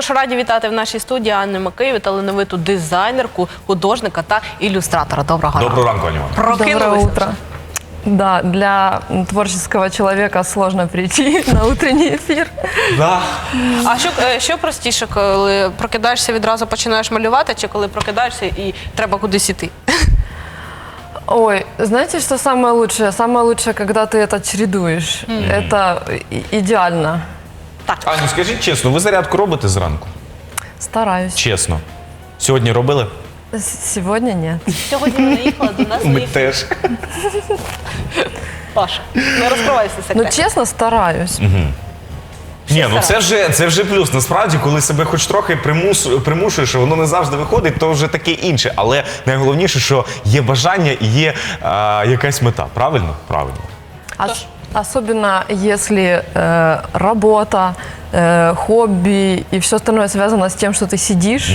Тож раді вітати в нашій студії Анну Макеєві, талановиту дизайнерку, художника та ілюстратора. Доброго ранку. Доброго ранку, Аніма. Прокинулися Доброе вже? утро. Да, для м, творческого человека сложно прийти на утренний эфир. Да. А що, е, що простіше, коли прокидаєшся відразу починаєш малювати, чи коли прокидаєшся і треба кудись іти? Ой, знаете, что самое лучшее? Самое лучшее, когда ты это чередуешь. Это и- идеально. Аню, скажіть чесно, ви зарядку робите зранку? Стараюсь. Чесно. Сьогодні робили? С- Сегодня нет. Сьогодні вона їхала до нас. Ми теж. Паша, не розкривайся Ну, секрет. честно, стараюсь. Ні, ну це вже, це вже плюс. Насправді, коли себе хоч трохи примус, примушуєш, воно не завжди виходить, то вже таке інше. Але найголовніше, що є бажання і є а, якась мета. Правильно? Правильно. Ос- особенно если э, работа, э, хобби и все остальное связано с тем, что ты сидишь,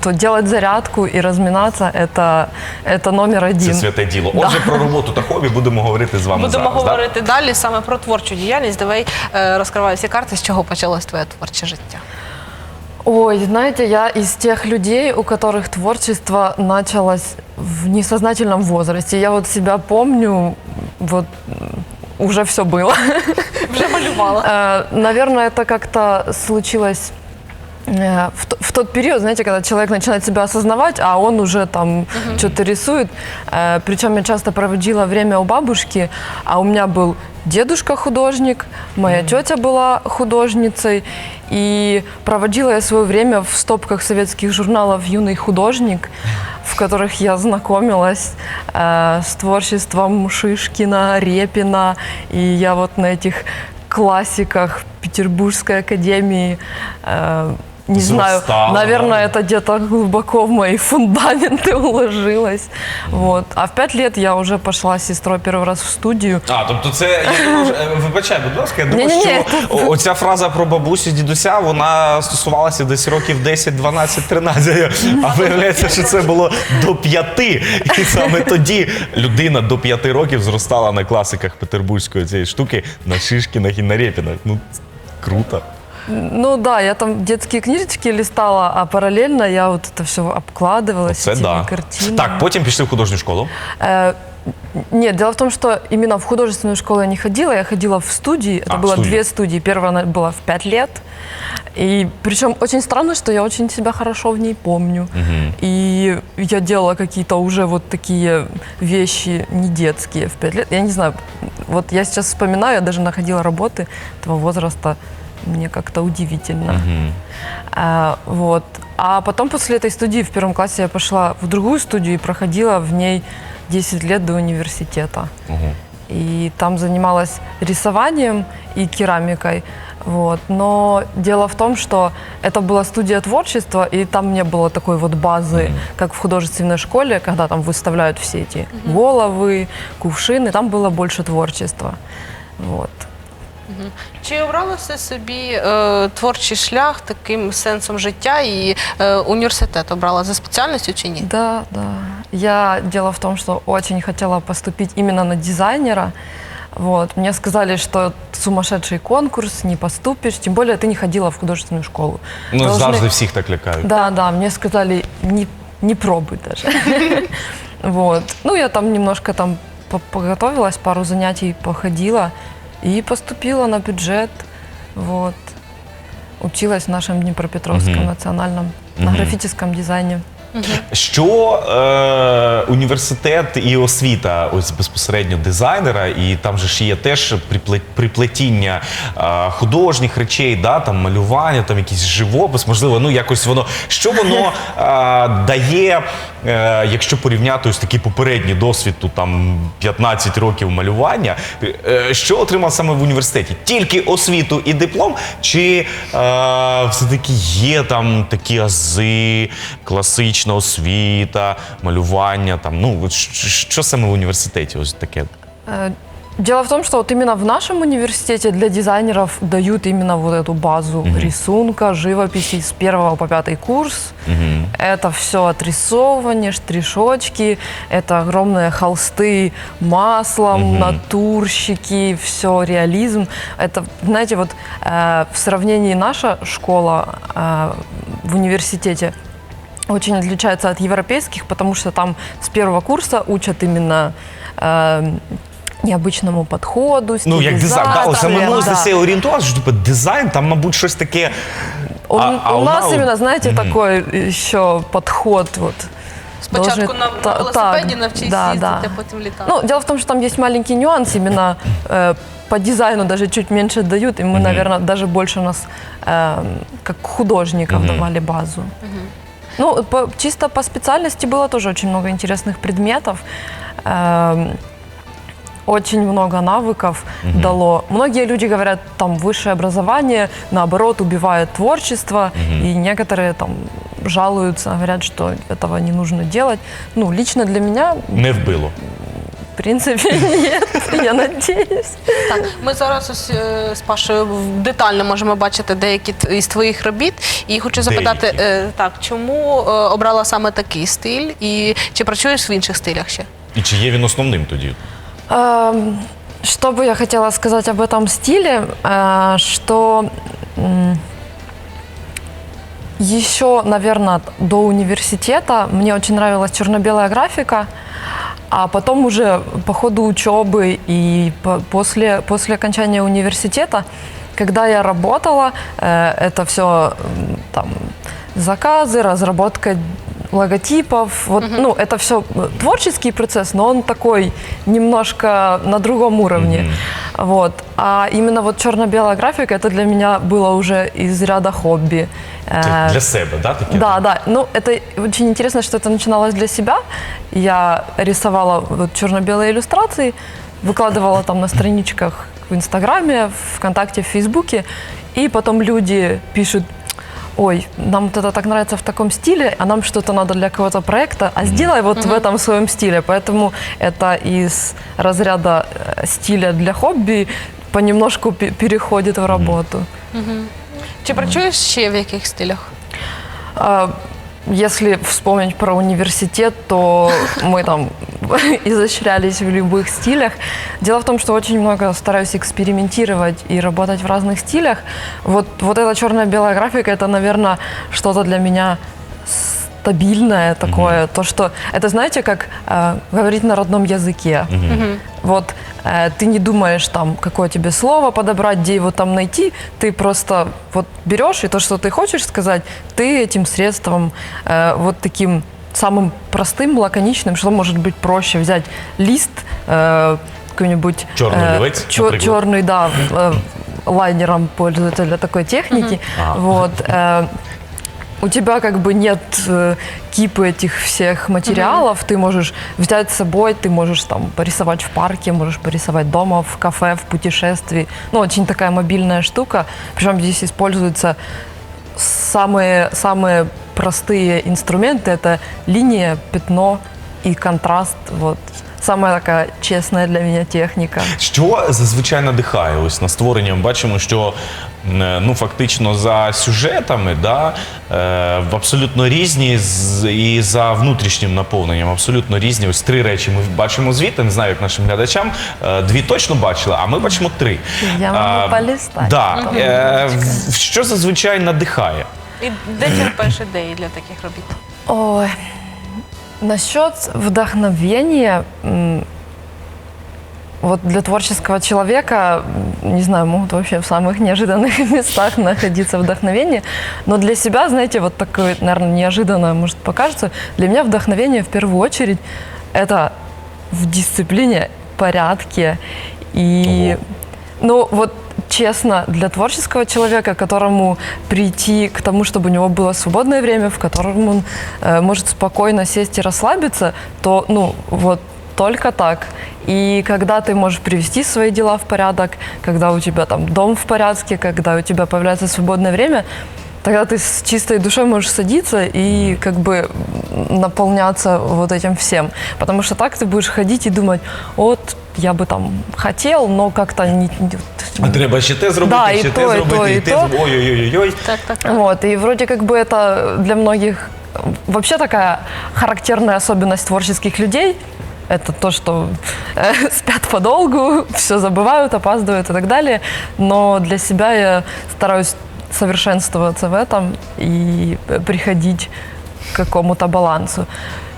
то делать зарядку и разминаться это, это номер Це один. святе діло. Отже, про роботу та хобі будемо говорити з вами Будемо зараз. да? говорити далі саме про творчу діяльність. Давай е, розкривай всі карти, з чого почалось твоє творче життя. Ой, знаете, я из тех людей, у которых творчество началось в несознательном возрасте. Я вот себя помню, вот м, уже все было. Вже малювала. Э, Наверное, это как-то случилось э, в, т- в тот период, знаете, когда человек начинает себя осознавать, а он уже там что-то рисует. Э, Причем я часто проводила время у бабушки, а у меня был дедушка художник, моя тетя была художницей, и проводила я свое время в стопках советских журналов «Юный художник», в которых я знакомилась э, с творчеством Шишкина, Репина, и я вот на этих классиках Петербургской академии. э, не знаю, Зростала, наверное, да? это где-то глубоко в мои фундаменты уложилось. Вот. А в пять лет я уже пошла с сестрой первый раз в студию. А, тобто це я думаю, що- е, вибачай, будь ласка, я думаю, Ні-ні-ні, що о- оця фраза про бабусю дідуся, вона стосувалася десь років 10, 12, 13. А виявляється, що це було до п'яти. І саме тоді людина до п'яти років зростала на класиках петербурзької цієї штуки на Шишкінах і на Рєпінах. Ну, круто. Ну да, я там детские книжечки листала, а параллельно я вот это все обкладывала Це этими да. картинами. Так, потім пішли в художню школу. Э, Нет, дело в том, что именно в художественную школу я не ходила, я ходила в студии. Это А, в было студию. две студии. Первая она была в пять лет. И причем очень странно, что я очень себя хорошо в ней помню. И я делала какие-то уже вот такие вещи не детские в пять лет. Я не знаю, вот я сейчас вспоминаю, я даже находила работы этого возраста. Мне как-то удивительно. А, вот. А потом после этой студии в первом классе я пошла в другую студию и проходила в ней 10 лет до университета. И там занималась рисованием и керамикой. Вот. Но дело в том, что это была студия творчества, и там не было такой вот базы, как в художественной школе, когда там выставляют все эти головы, кувшины. Там было больше творчества. Вот. Чи обрала все собі е, творчий шлях таким сенсом життя і е, університет обрала за спеціальністю чи ні? Да, да. Я дело в том, что очень хотела поступить именно на дизайнера. Вот. Мне сказали, что сумасшедший конкурс, не поступишь, тем более ты не ходила в художественную школу. Ну, Должны- завжди всіх так лякають. Да, да, мне сказали, не, не пробуй даже. Вот. Ну, я там немножко там поготовилась, пару занятий походила и поступила на бюджет. Вот. Училась в нашем Днепропетровском национальном на графическом дизайне. Що е, університет і освіта, ось безпосередньо дизайнера, і там же ж є теж припле- приплетіння е, художніх речей, да, там малювання, там якийсь живопис, можливо, ну якось воно. Що воно е, дає, якщо порівняти ось такий попередній досвід, тут там 15 років малювання, е, що отримав саме в університеті? Тільки освіту і диплом, чи е, все-таки є там такі ази, класична освіта, малювання, там, ну, що саме в університеті ось таке? Дело в том, что вот именно в нашем университете для дизайнеров дают именно вот эту базу рисунка, живописи с первого по пятый курс. Это все отрисовывание, штришочки, это огромные холсты маслом, натурщики, все реализм. Это, знаете, вот э, в сравнении наша школа э, в университете очень отличается от европейских, потому что там с первого курса учат именно э, необычному подходу, Ну, як дизайн. Да, ось саме стилізації, ми да. за це орієнтувалися, що типу, дизайн, там, мабуть, щось таке. У, А- а у у нас нас- именно, знаете, такой еще подход вот. Спочатку должен- на, на та- велосипеді так, навчись да, їздити, да. а потім літати. Ну, дело в том, что там есть маленький нюанс, именно э, по дизайну даже чуть меньше дают, и мы, наверное, даже больше нас э, как художников давали базу. Ну, по- чисто по специальности было тоже очень много интересных предметов. Эм, очень много навыков дало. Многие люди говорят, там высшее образование, наоборот, убивает творчество, и некоторые там жалуются, говорят, что этого не нужно делать. Ну, лично для меня, Не вбило. в принципе, нет, я надеюсь. Так, ми зараз ось е, з Пашою детально можемо бачити деякі т- із твоїх робіт. І хочу запитати, Деякі. е, так, чому е, обрала саме такий стиль, і чи працюєш в інших стилях ще? І чи є він основним тоді? Эм, Что бы я хотела сказать об этом стиле, э, что еще, наверное, до университета мне очень нравилась черно-белая графика, а потом уже по ходу учебы и по- после, после окончания университета, когда я работала, э, это все там заказы, разработка логотипов, вот, ну, это все творческий процесс, но он такой немножко на другом уровне, вот. А именно вот черно-белая графика, это для меня было уже из ряда хобби. Э, для себе, да, таке? да, да. Ну, это очень интересно, что это начиналось для себя. Я рисовала вот черно-белые иллюстрации, выкладывала там на страничках в Инстаграме, ВКонтакте, в Фейсбуке. И потом люди пишут, ой, нам вот это так нравится в таком стиле, а нам что-то надо для какого-то проекта, а сделай вот в этом своем стиле. Поэтому это из разряда э, стиля для хобби понемножку пе- переходит в работу. Чи працюєш ще в яких стилях? А, Если вспомнить про университет, то мы там изощрялись в любых стилях. Дело в том, что очень много стараюсь экспериментировать и работать в разных стилях. Вот, вот эта черно-белая графика, это, наверное, что-то для меня стабильное такое. То, что это, знаете, как э, говорить на родном языке. Вот э, ты не думаешь там, какое тебе слово подобрать, где его там найти, ты просто вот берешь и то, что ты хочешь сказать, ты этим средством э, вот таким самым простым, лаконичным, что может быть проще взять лист э, какой-нибудь Чёрный олівець, чё- наприклад. черный, да, э, лайнером пользуются для такой техники. Ага. Вот. э, у тебя как бы нет э, кипы этих всех материалов, ты можешь взять с собой, ты можешь там порисовать в парке, можешь порисовать дома, в кафе, в путешествии. Ну, очень такая мобильная штука. Причем здесь используются самые, самые простые инструменты. Это линия, пятно и контраст. Вот. Самая такая честная для меня техника. Що зазвичай надихає ось на створення? Ми бачимо, що м, ну фактично за сюжетами, да, е, в абсолютно різні з- і за внутрішнім наповненням абсолютно різні. Ось три речі ми бачимо звідти. Не знаю, як нашим глядачам. Е, Дві точно бачили, а ми бачимо три. Я можу А, полистати. Да. Е, в- що зазвичай надихає? І де черпаєш ідеї для таких робіт? Ой, насчет вдохновения, м, вот для творческого человека, м, не знаю, могут вообще в самых неожиданных местах находиться вдохновение, но для себя, знаете, вот такое, наверное, неожиданное, может, покажется, для меня вдохновение в первую очередь это в дисциплине, порядке и, ну, вот честно, для творческого человека, которому прийти к тому, чтобы у него было свободное время, в котором он э, может спокойно сесть и расслабиться, то, ну, вот только так. И когда ты можешь привести свои дела в порядок, когда у тебя там дом в порядке, когда у тебя появляется свободное время, тогда ты с чистой душой можешь садиться и как бы наполняться вот этим всем. Потому что так ты будешь ходить и думать, вот я бы там хотел, но как-то не... не- А треба ще те зробити, Да, і ще то, те і то, зробити, і і те то. зробити. Ой-ой-ой-ой. Так, так, так. Вот, и вроде как бы это для многих вообще такая характерная особенность творческих людей. Это то, что э, спят подолгу, все забывают, опаздывают и так далее. Но для себя я стараюсь совершенствоваться в этом и приходить к какому-то балансу.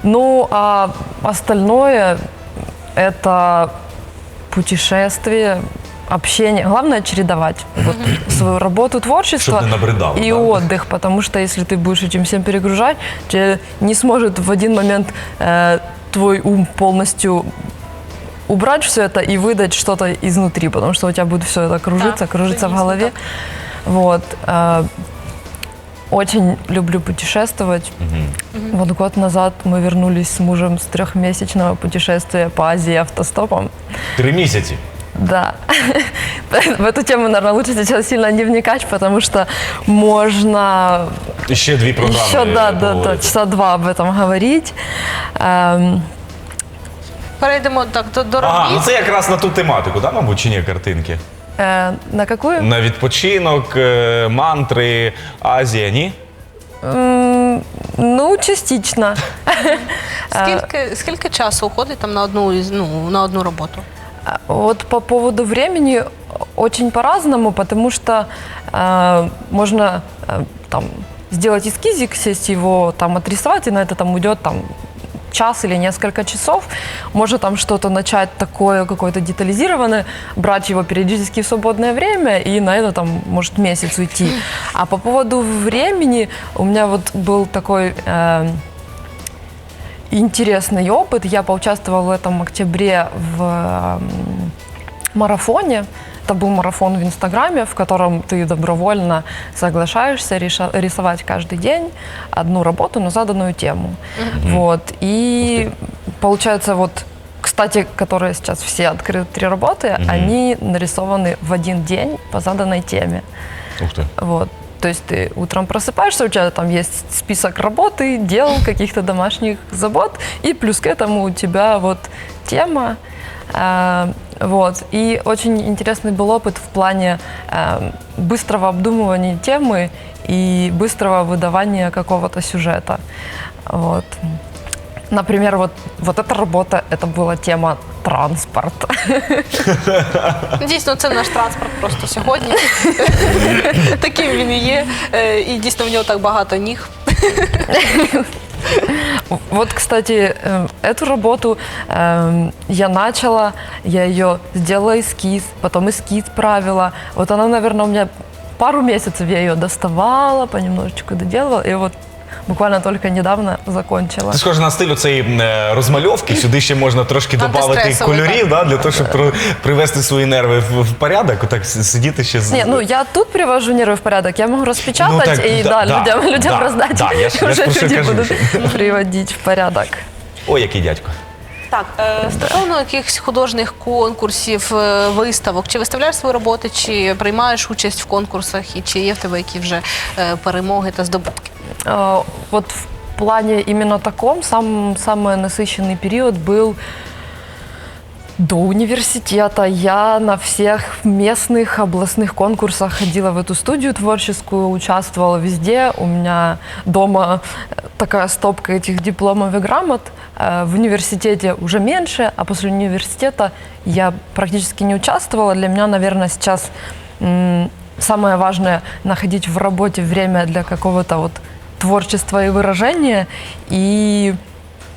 Ну, а остальное это путешествие, общение. Главное чередовать вот свою работу, творчество набридало, и да? отдых, потому что если ты будешь этим всем перегружать, тебе не сможет в один момент э, твой ум полностью убрать все это и выдать что-то изнутри, потому что у тебя будет все это кружиться, Так, кружиться в голове. так. Вот. э, очень люблю путешествовать. Вот год назад мы вернулись с мужем с трехмесячного путешествия по Азии автостопом. Три місяці. Да. В эту тему, наверное, лучше сейчас сильно не вникать, потому что можно І Ще дві програми. еще да, да, да, поговорити. часа два об этом говорить. Эм, Перейдемо так до, до Ага, робіт. ну це якраз на ту тематику, да, мабуть, чи ні, картинки? э, на какую? На відпочинок, е, мантри, Азія, ні? М, Ну, частично. Скільки, скільки часу уходить там на одну із- ну, на одну роботу? А Вот по поводу времени очень по-разному, потому что э, можно э, там сделать эскизик, сесть его там отрисовать, и на это там уйдет там час или несколько часов. Можно там что-то начать такое какое-то детализированное, брать его периодически в свободное время, и на это там может месяц уйти. А по поводу времени у меня вот был такой э, интересный опыт. Я поучаствовала в этом октябре в м, марафоне. Это был марафон в Инстаграме, в котором ты добровольно соглашаешься рисовать каждый день одну работу на заданную тему. Вот. И получается вот кстати, которые сейчас все открыты три работы, они нарисованы в один день по заданной теме. Ух ти. Вот. То есть ты утром просыпаешься, у тебя там есть список работы, дел, каких-то домашних забот, и плюс к этому у тебя вот тема. э, вот. И очень интересный был опыт в плане э, быстрого обдумывания темы и быстрого выдавания какого-то сюжета. Вот. Например, вот, вот эта работа, это была тема транспорт. Дійсно, це наш транспорт просто сьогодні. Таким він і є. Е, І дійсно в нього так багато ніг. Вот, кстати, э, эту работу эм, я начала, я ее сделала эскиз, потом эскиз правила. Вот она, наверное, у меня пару месяцев я ее доставала, понемножечку доделывала, и вот буквально только недавно закончила. Це схоже на стиль цієї розмальовки. Сюди ще можна трошки додати кольорів, да, для того, щоб про- привести свої нерви в, в порядок. Отак с- сидіти ще з. Не, ну я тут привожу нервы в порядок, я могу распечатать Ну, так, и да, да, да, людям, людям да, раздать. да, я ж- я ж уже про що люди кажу, будут приводить в порядок. Ой, який дядько. Так, е, стосовно якихось художніх конкурсів, е, виставок, чи виставляєш свої роботи, чи приймаєш участь в конкурсах, і чи є в тебе які вже е, перемоги та здобутки? Э, Вот в плане именно таком сам, самый насыщенный период был До университета. Я на всех местных областных конкурсах ходила в эту студию творческую, участвовала везде. У меня дома э, такая стопка этих дипломов и грамот. Э, В университете уже меньше, а после университета я практически не участвовала. Для меня, наверное, сейчас самое важное находить в работе время для какого-то вот творчества и выражения и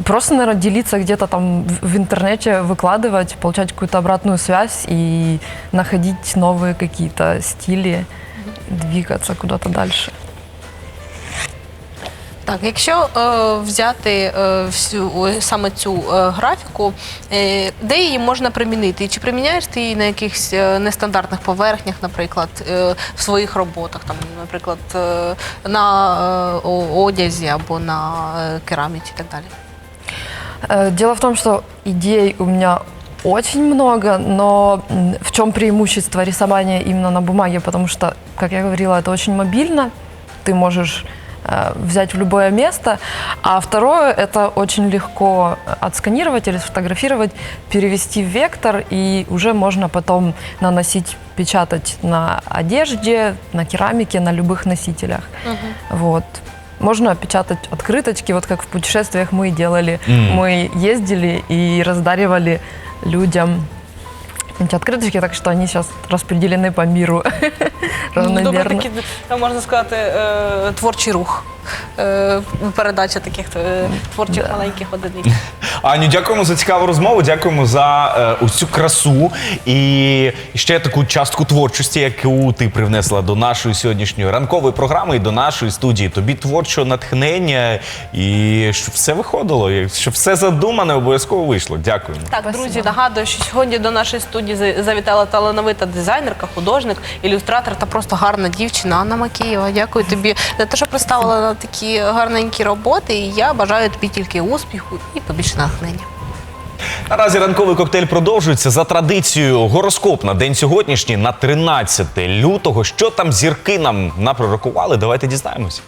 просто, наверное, делиться где-то там в в интернете, выкладывать, получать какую-то обратную связь и находить новые какие-то стили, двигаться куда-то дальше. Так, якщо е, взяти е, всю о, саме цю е, графіку, е, де її можна примінити? І чи приміняєш ти її на якихось е, нестандартних поверхнях, наприклад, е, в своїх роботах, там, наприклад, е, на е, о- одязі або на е, кераміці і так далі? Э, Дело в том, что идей у меня очень много, но в чем преимущество рисования именно на бумаге? Потому что, как я говорила, это очень мобильно. ты можешь э, взять в любое место. А второе, это очень легко отсканировать или сфотографировать, перевести в вектор, и уже можно потом наносить, печатать на одежде, на керамике, на любых носителях. Вот. Можно печатать открыточки, вот как в путешествиях мы и делали. Мгм. Мы ездили и раздаривали людям эти открыточки, так что они сейчас распределены по миру Ну, Добре, равномерно. такий, е, можна сказати, е, творчий рух. Е, Передача таких е, творчих маленьких одиниць. Аню, дякуємо за цікаву розмову. Дякуємо за е, ось цю красу і ще таку частку творчості, яку ти привнесла до нашої сьогоднішньої ранкової програми і до нашої студії. Тобі творчого натхнення і щоб все виходило, і щоб все задумане обов'язково вийшло. Дякуємо. Так, Спасибо. друзі, нагадую, що сьогодні до нашої студії за- завітала талановита дизайнерка, художник, ілюстратор та просто гарна дівчина Анна Макієва. Дякую тобі за те, що представила на такі гарненькі роботи. І я бажаю тобі тільки успіху і побільше натхнення. Наразі ранковий коктейль продовжується за традицією. Гороскоп на день сьогоднішній на 13 лютого. Що там зірки нам напророкували? Давайте дізнаємось.